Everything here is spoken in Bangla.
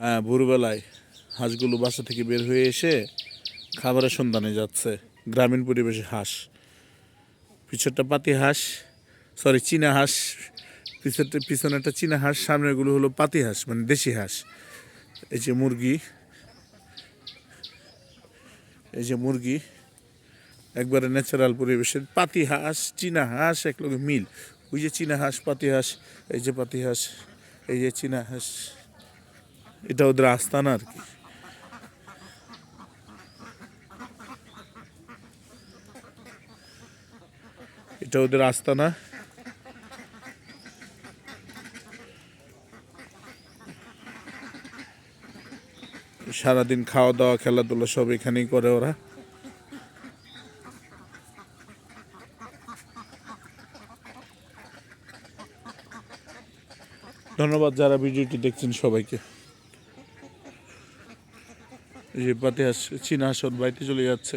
হ্যাঁ ভোরবেলায় হাঁসগুলো বাসা থেকে বের হয়ে এসে খাবারের সন্ধানে যাচ্ছে। গ্রামীণ পরিবেশে হাঁস। পিছরটা পাতি হাঁস সরি চীনা হাঁস। পিছরটা পিছনে একটা চীনা হাঁস সামনেগুলো হলো পাতি হাঁস মানে দেশি হাঁস। এই যে মুরগি, এই যে মুরগি, একবারে ন্যাচারাল পরিবেশের পাতি হাঁস, চীনা হাঁস, একলগে মিল। ওই যে চীনা হাঁস, পাতি হাঁস, এই যে পাতি হাঁস, এই যে চীনা হাঁস। এটা ওদের আস্তানা আর কি। এটা ওদের আস্তানা। সারাদিন খাওয়া দাওয়া, খেলাধুলা সব এখানেই করে ওরা। ধন্যবাদ যারা ভিডিওটি দেখছেন সবাইকে। যে বাতে চীনা আসন বাড়িতে চলে যাচ্ছে।